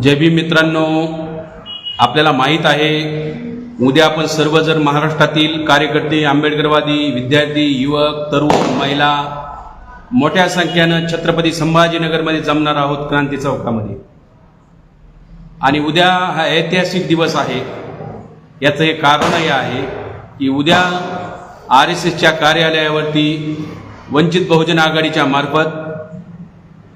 जय भीम मित्रांनो आपल्याला माहीत आहे उद्या आपण सर्व जर महाराष्ट्रातील कार्यकर्ते आंबेडकरवादी विद्यार्थी युवक तरुण महिला मोठ्या संख्येनं छत्रपती संभाजीनगरमध्ये जमणार आहोत क्रांती चौकामध्ये. आणि उद्या हा ऐतिहासिक दिवस आहे. याचं हे कारणही आहे की उद्या आर एस एसच्या कार्यालयावरती वंचित बहुजन आघाडीच्या मार्फत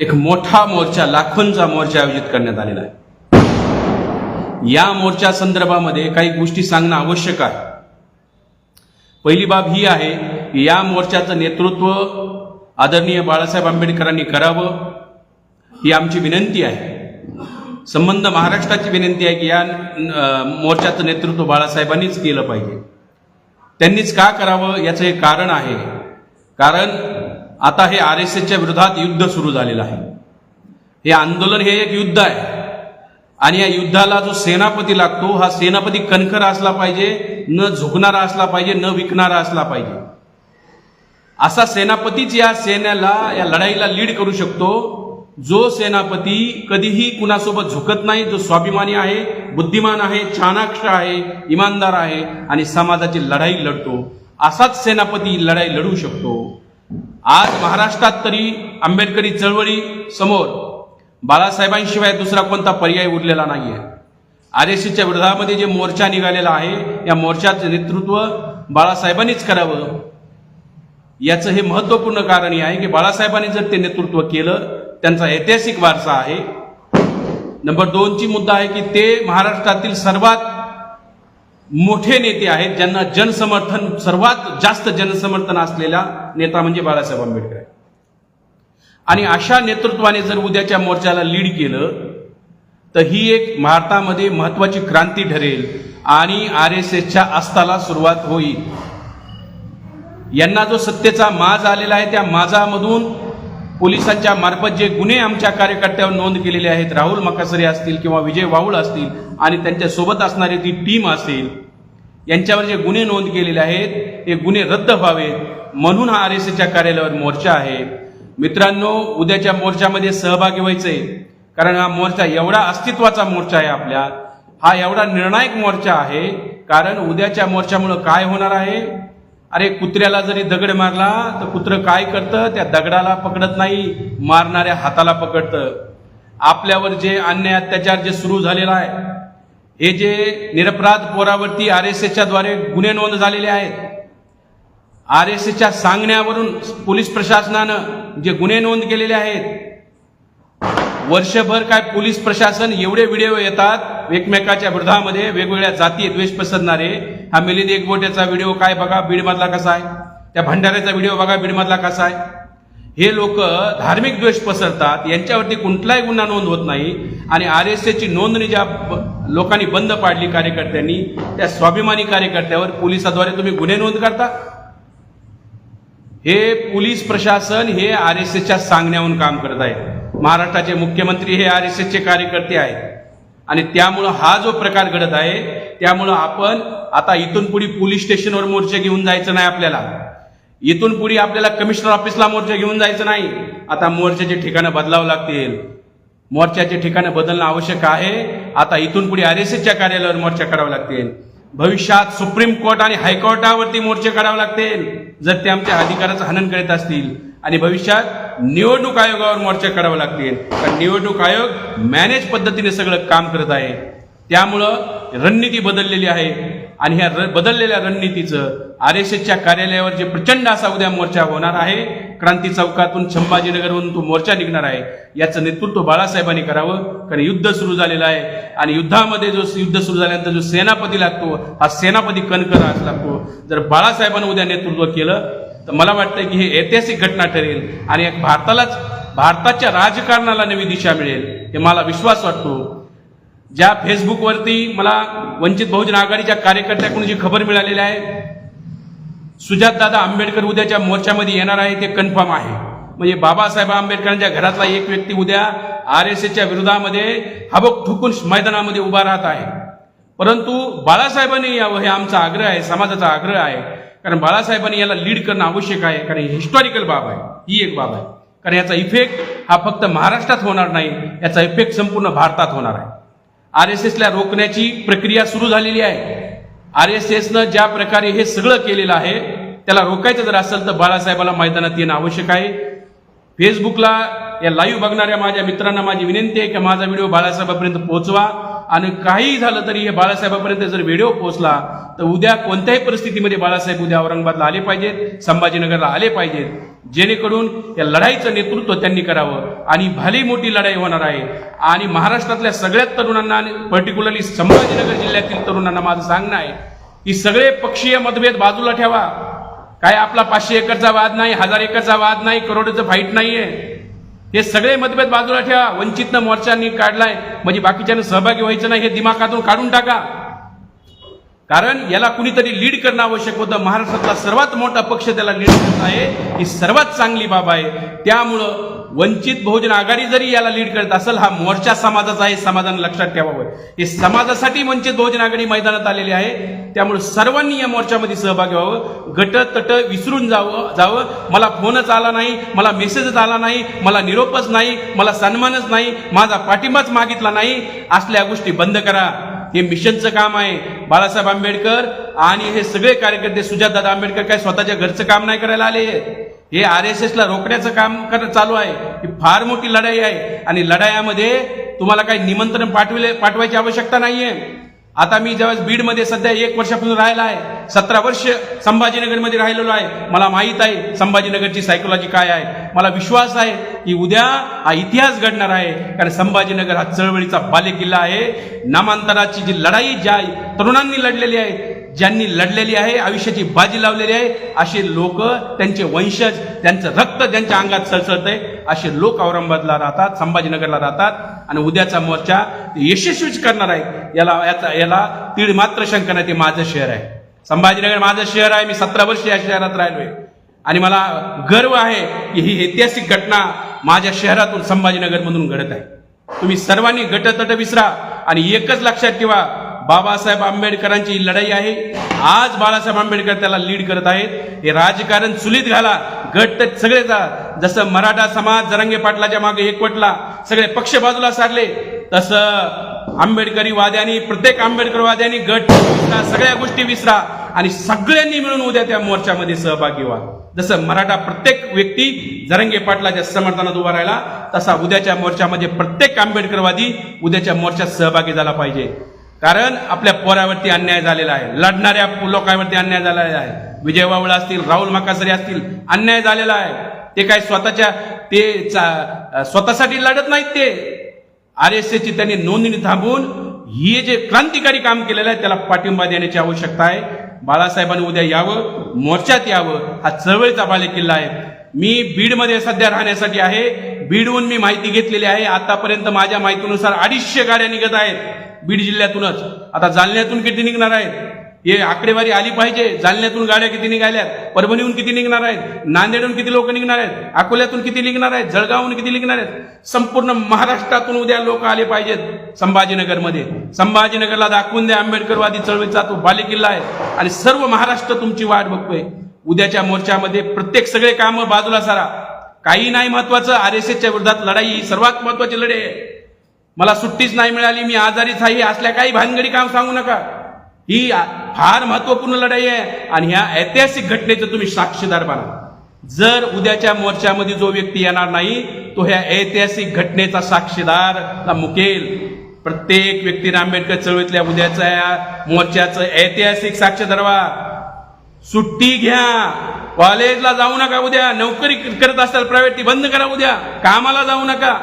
एक मोठा मोर्चा लाखोंचा मोर्चा आयोजित करण्यात आलेला आहे. या मोर्चा संदर्भामध्ये काही गोष्टी सांगणं आवश्यक आहे. पहिली बाब ही आहे की या मोर्चाचं नेतृत्व आदरणीय बाळासाहेब आंबेडकरांनी करावं ही आमची विनंती आहे. संबंध महाराष्ट्राची विनंती आहे की या मोर्चाचं नेतृत्व बाळासाहेबांनीच केलं पाहिजे. त्यांनीच का करावं याचं हे कारण आहे. कारण आता हे आर एस एसच्या विरोधात युद्ध सुरू झालेलं आहे. हे आंदोलन हे एक युद्ध आहे. आणि या युद्धाला जो सेनापती लागतो हा सेनापती कणखर असला पाहिजे न झुकणारा असला पाहिजे न विकणारा असला पाहिजे. असा सेनापतीच या सेनेला या लढाईला लीड करू शकतो. जो सेनापती कधीही कुणासोबत झुकत नाही जो स्वाभिमानी आहे बुद्धिमान आहे चाणाक्ष आहे इमानदार आहे आणि समाजाची लढाई लढतो असाच सेनापती लढाई लढू शकतो. आज महाराष्ट्रात तरी आंबेडकरी चळवळी समोर बाळासाहेबांशिवाय दुसरा कोणता पर्याय उरलेला नाही आहे आर एस सीच्या विरोधामध्ये जे मोर्चा निघालेला आहे या मोर्चाचं नेतृत्व बाळासाहेबांनीच करावं. याचं हे महत्त्वपूर्ण कारण हे आहे की बाळासाहेबांनी जर ते नेतृत्व केलं त्यांचा ऐतिहासिक वारसा आहे. नंबर दोनची मुद्दा आहे की ते महाराष्ट्रातील सर्वात मोठे नेते आहेत ज्यांना जनसमर्थन सर्वात जास्त जनसमर्थन असलेला नेता म्हणजे बाळासाहेब आंबेडकर आहे आणि अशा नेतृत्वाने जर उद्याच्या मोर्चाला लीड केलं तर ही एक भारतामध्ये महत्वाची क्रांती ठरेल आणि आर एस एसच्या अस्ताला सुरुवात होईल. यांना जो सत्तेचा माज आलेला आहे त्या माजामधून पोलिसांच्या मार्फत जे गुन्हे आमच्या कार्यकर्त्यावर नोंद केलेले आहेत राहुल मकासरे असतील किंवा विजय वाहुळ असतील आणि त्यांच्यासोबत असणारी ती टीम असेल यांच्यावर जे गुन्हे नोंद केलेले आहेत ते गुन्हे रद्द व्हावेत म्हणून हा आर एस एसच्या कार्यालयावर मोर्चा आहे. मित्रांनो उद्याच्या मोर्चामध्ये सहभागी व्हायचंय कारण हा मोर्चा एवढा अस्तित्वाचा मोर्चा आहे आपल्या. हा एवढा निर्णायक मोर्चा आहे कारण उद्याच्या मोर्चामुळं काय होणार आहे? अरे कुत्र्याला जरी दगड मारला तर कुत्रं काय करतं? त्या दगडाला पकडत नाही मारणाऱ्या हाताला पकडतं. आपल्यावर जे अन्याय अत्याचार जे सुरू झालेला आहे हे जे निरपराध पोरावरती आर एस एसच्या द्वारे गुन्हे नोंद झालेले आहेत आर एस एसच्या सांगण्यावरून पोलीस प्रशासनानं जे गुन्हे नोंद केलेले आहेत वर्षभर काय पोलीस प्रशासन एवढे व्हिडिओ येतात एकमेकाच्या विरोधामध्ये वेगवेगळ्या जाती द्वेष पसरणारे हा मिलिंद एकबोट्याचा व्हिडिओ काय बघा? बीडमधला कसा आहे? त्या भंडाऱ्याचा व्हिडिओ बघा बीडमधला कसा आहे? हे लोक धार्मिक द्वेष पसरतात यांच्यावरती कुठलाही गुन्हा नोंद होत नाही आणि आर एस एसची नोंदणी ज्या लोकांनी बंद पाडली कार्यकर्त्यांनी त्या स्वाभिमानी कार्यकर्त्यावर पोलिसाद्वारे तुम्ही गुन्हे नोंद करता? हे पोलीस प्रशासन हे आर एस एसच्या सांगण्याहून काम करत आहे. महाराष्ट्राचे मुख्यमंत्री हे आर एस एसचे कार्यकर्ते आहेत. आणि त्यामुळं हा जो प्रकार घडत आहे त्यामुळं आपण आता इथून पुढे पोलीस स्टेशनवर मोर्चे घेऊन जायचं नाही आपल्याला. इथून पुढे आपल्याला कमिशनर ऑफिसला मोर्चा घेऊन जायचं नाही. आता मोर्चाचे ठिकाणं बदलावं लागतील. मोर्चाचे ठिकाणं बदलणं आवश्यक आहे. आता इथून पुढे आर एस एसच्या कार्यालयावर मोर्चा करावा लागतील. भविष्यात सुप्रीम कोर्ट आणि हायकोर्टावरती मोर्चे करावे लागतील. जर ते आमच्या अधिकाराचं हनन करीत असतील. आणि भविष्यात निवडणूक आयोगावर मोर्चे करावे लागतील. कारण निवडणूक आयोग मॅनेज पद्धतीने सगळं काम करत आहे. त्यामुळं रणनीती बदललेली आहे. आणि ह्या र- बदललेल्या रणनीतीचं आर एस एसच्या कार्यालयावर जे प्रचंड असा उद्या मोर्चा होणार आहे क्रांती चौकातून संभाजीनगरवरून तो मोर्चा निघणार आहे याचं नेतृत्व बाळासाहेबांनी करावं. कारण युद्ध सुरू झालेलं आहे. आणि युद्धामध्ये जो युद्ध सुरू झाल्यानंतर जो सेनापती लागतो हा सेनापती कणकर लागतो. जर बाळासाहेबांनी उद्या नेतृत्व केलं तर मला वाटतं की हे ऐतिहासिक घटना ठरेल. आणि एक भारतालाच भारताच्या राजकारणाला नवी दिशा मिळेल हे मला विश्वास वाटतो. ज्या फेसबुकवरती मला वंचित बहुजन आघाडीच्या कार्यकर्त्याकडून जी खबर मिळालेली आहे सुजातदादा आंबेडकर उद्याच्या मोर्चामध्ये येणार आहे ते कन्फर्म आहे. म्हणजे बाबासाहेब आंबेडकरांच्या घरातला एक व्यक्ती उद्या आर एस एसच्या विरोधामध्ये हबक ठुकून मैदानामध्ये उभा राहत आहे. परंतु बाळासाहेबांनी यावं हे आमचा आग्रह आहे समाजाचा आग्रह आहे. कारण बाळासाहेबांनी याला लीड करणं आवश्यक आहे कारण हिस्टॉरिकल बाब आहे ही एक बाब आहे. कारण याचा इफेक्ट हा फक्त महाराष्ट्रात होणार नाही याचा इफेक्ट संपूर्ण भारतात होणार आहे. आर एस एसला रोखण्याची प्रक्रिया सुरू झालेली आहे. आर एस एसनं ज्या प्रकारे हे सगळं केलेलं आहे त्याला रोखायचं जर असेल तर बाळासाहेबाला मैदानात येणं आवश्यक आहे. फेसबुकला या लाईव्ह बघणाऱ्या माझ्या मित्रांना माझी विनंती आहे की माझा व्हिडिओ बाळासाहेबापर्यंत पोहोचवा. आणि काहीही झालं तरी हे बाळासाहेबापर्यंत जर व्हिडिओ पोहोचला तर उद्या कोणत्याही परिस्थितीमध्ये बाळासाहेब उद्या औरंगाबादला आले पाहिजेत संभाजीनगरला आले पाहिजेत. जेणेकरून या लढाईचं नेतृत्व त्यांनी करावं. आणि भली मोठी लढाई होणार आहे. आणि महाराष्ट्रातल्या सगळ्याच तरुणांना आणि पर्टिक्युलरली संभाजीनगर जिल्ह्यातील तरुणांना माझं सांगणं आहे की सगळे पक्षीय मतभेद बाजूला ठेवा. काय आपला पाचशे एकरचा वाद नाही हजार एकरचा वाद नाही करोडचं फाईट नाहीये. हे सगळे मतभेद बाजूला ठेवा. वंचितनं मोर्चांनी काढलाय. म्हणजे बाकीच्यांना सहभागी व्हायचं नाही हे दिमाखातून काढून टाका. कारण याला कुणीतरी लीड करणं आवश्यक होतं. महाराष्ट्रातला सर्वात मोठा पक्ष त्याला लीड करत आहे. ही सर्वात चांगली बाब आहे. त्यामुळं वंचित बहुजन आघाडी जरी याला लीड करत असेल हा मोर्चा समाजाचा आहे समाजाने लक्षात ठेवावं. हे समाजासाठी वंचित बहुजन आघाडी मैदानात आलेली आहे. त्यामुळे सर्वांनी या मोर्चामध्ये सहभागी व्हावं. गट तट विसरून जावं जावं. मला फोनच आला नाही मला मेसेजच आला नाही मला निरोपच नाही मला सन्मानच नाही माझा पाठिंबाच मागितला नाही. असल्या गोष्टी बंद करा. हे मिशनचं काम आहे. बाळासाहेब आंबेडकर आणि हे सगळे कार्यकर्ते सुजातदादा आंबेडकर काय स्वतःच्या घरचं काम नाही करायला आले? हे आर एस एसला रोखण्याचं काम कर चालू आहे. ही फार मोठी लढाई आहे. आणि लढायामध्ये तुम्हाला काही निमंत्रण पाठविले पाठवायची आवश्यकता नाहीये. आता मी ज्यावेळेस बीडमध्ये सध्या एक वर्षापासून राहिला आहे सतरा वर्ष संभाजीनगरमध्ये राहिलेलो आहे मला माहीत आहे संभाजीनगरची सायकोलॉजी काय आहे. मला विश्वास आहे की उद्या हा इतिहास घडणार आहे कारण संभाजीनगर हा चळवळीचा बालेकिल्ला आहे. नामांतराची जी लढाई ज्या तरुणांनी लढलेली आहे ज्यांनी लढलेली आहे आयुष्याची बाजी लावलेली आहे असे लोक त्यांचे वंशज त्यांचं रक्त ज्यांच्या अंगात सळसळतंय असे लोक औरंगाबादला राहतात संभाजीनगरला राहतात. आणि उद्याचा मोर्चा यशस्वीच करणार आहे. याला याचा याला तीळ मात्र शंका नाही ते माझं शहर आहे. संभाजीनगर माझं शहर आहे मी सतरा वर्ष या शहरात राहिलोय. आणि मला गर्व आहे की ही ऐतिहासिक घटना माझ्या शहरातून संभाजीनगरमधून घडत आहे. तुम्ही सर्वांनी गटतट विसरा आणि एकच लक्षात ठेवा बाबासाहेब आंबेडकरांची लढाई आहे. आज बाळासाहेब आंबेडकर त्याला लीड करत आहेत. हे राजकारण चुलीत घाला. गट तर सगळे जा. जसं मराठा समाज जरंगे पाटलाच्या मागे एकवटला. सगळे पक्ष बाजूला सारले. तसं आंबेडकरी वाद्यांनी प्रत्येक आंबेडकरवाद्यांनी गट विसरा सगळ्या गोष्टी विसरा. आणि सगळ्यांनी मिळून उद्या त्या मोर्चामध्ये सहभागी व्हा. जसं मराठा प्रत्येक व्यक्ती जरंगे पाटलाच्या समर्थनात उभा राहिला तसा उद्याच्या मोर्चामध्ये प्रत्येक आंबेडकरवादी उद्याच्या मोर्चात सहभागी झाला पाहिजे. कारण आपल्या पोरावरती अन्याय झालेला आहे. लढणाऱ्या लोकांवरती अन्याय झालेला आहे. विजय वावळा असतील राहुल माकासरे असतील अन्याय झालेला आहे. ते काय स्वतःच्या ते चा- स्वतःसाठी लढत नाहीत ते. आर एस ची त्यांनी नोंदणी थांबवून हे जे क्रांतिकारी काम केलेलं आहे त्याला पाठिंबा देण्याची आवश्यकता आहे. बाळासाहेबांनी उद्या यावं मोर्चात यावं हा चळवळीचा बालेकिल्ला आहे. मी बीडमध्ये सध्या राहण्यासाठी आहे. बीडहून मी माहिती घेतलेली आहे. आतापर्यंत माझ्या माहितीनुसार अडीचशे गाड्या निघत आहेत बीड जिल्ह्यातूनच. आता जालन्यातून किती निघणार आहेत? हे आकडेवारी आली पाहिजे. जालन्यातून गाड्या किती निघाल्यात? परभणीहून किती निघणार आहेत? नांदेडहून किती लोक निघणार आहेत? अकोल्यातून किती निघणार आहेत? जळगावहून किती निघणार आहेत? संपूर्ण महाराष्ट्रातून उद्या लोक आले पाहिजेत संभाजीनगरमध्ये. संभाजीनगरला दाखवून द्या. आंबेडकरवादी चळवळीचा तो बालेकिल्ला आहे. आणि सर्व महाराष्ट्र तुमची वाट बघतोय. उद्याच्या मोर्चामध्ये प्रत्येक सगळे कामं बाजूला सारा. काही नाही महत्वाचं आर एस एसच्या विरोधात लढाई ही सर्वात महत्वाची लढाई आहे. मला सुट्टीच नाही मिळाली मी आजारीच आहे असल्या काही भानगडी काम सांगू नका. ही फार महत्त्वपूर्ण लढाई आहे आणि ह्या ऐतिहासिक घटनेचं तुम्ही साक्षीदार बना. जर उद्याच्या मोर्चामध्ये जो व्यक्ती येणार नाही तो ह्या ऐतिहासिक घटनेचा साक्षीदार मुकेल. प्रत्येक व्यक्तीने आंबेडकर चळवळीतल्या उद्याच्या या मोर्चाचं ऐतिहासिक साक्ष धरवा सुट्टी घ्या. कॉलेजला जाऊ नका उद्या. नोकरी करत असाल प्रायव्हेट ती बंद करा उद्या. कामाला जाऊ नका.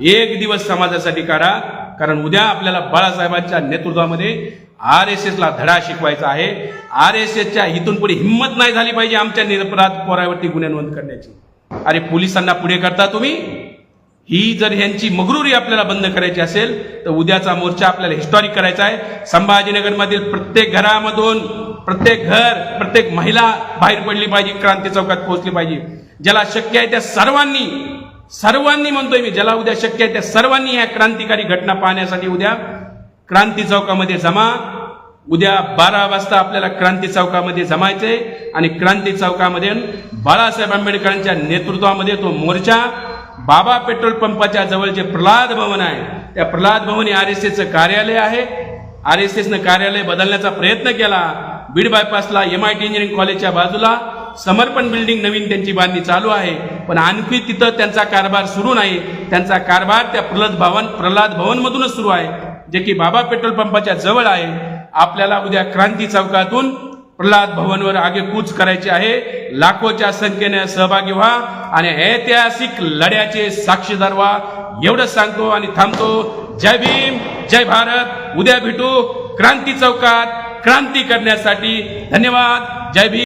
एक दिवस समाजासाठी काढा कारण उद्या आपल्याला बाळासाहेबांच्या नेतृत्वामध्ये आर एस एसला धडा शिकवायचा आहे. आर एस एसच्या इथून पुढे हिंमत नाही झाली पाहिजे आमच्या निरपराध पोरावरती गुन्हे नोंद करण्याची. अरे पोलिसांना पुढे करता तुम्ही? ही जर यांची मगरुरी आपल्याला बंद करायची असेल तर उद्याचा मोर्चा आपल्याला हिस्टॉरिक करायचा आहे. संभाजीनगरमधील प्रत्येक घरामधून प्रत्येक घर प्रत्येक महिला बाहेर पडली पाहिजे क्रांती चौकात पोहोचली पाहिजे. ज्याला शक्य आहे त्या सर्वांनी सर्वांनी म्हणतोय मी ज्याला उद्या शक्य आहे त्या सर्वांनी या क्रांतिकारी घटना पाहण्यासाठी उद्या क्रांती चौकामध्ये जमा. उद्या बारा वाजता आपल्याला क्रांती चौकामध्ये जमायचंय आणि क्रांती चौकामध्ये बाळासाहेब आंबेडकरांच्या नेतृत्वामध्ये तो मोर्चा बाबा पेट्रोल पंपाच्या जवळ जे प्रल्हाद भवन आहे. त्या प्रल्हाद भवन हे आर एस एसचं कार्यालय आहे. आर एस एसनं कार्यालय बदलण्याचा प्रयत्न केला. बीड बायपासला एम आय टी इंजिनिअरिंग कॉलेजच्या बाजूला समर्पण बिल्डिंग नवीन त्यांची बांधणी चालू आहे. पण आणखी तिथं त्यांचा कारभार सुरू नाही. त्यांचा कारभार त्या प्रल्हाद भवन प्रल्हाद भवनमधूनच सुरू आहे जे की बाबा पेट्रोल पंपाच्या जवळ आहे. आपल्याला उद्या क्रांती चौकातून प्रल्हाद भवनवर आगेकूच करायची आहे. लाखोच्या संख्येने सहभागी व्हा आणि ऐतिहासिक लढ्याचे साक्षीदार व्हा. एवढंच सांगतो आणि थांबतो. जय भीम जय भारत. उद्या भेटू क्रांती चौकात. क्रांती करण्यासाठी धन्यवाद. जय भीम.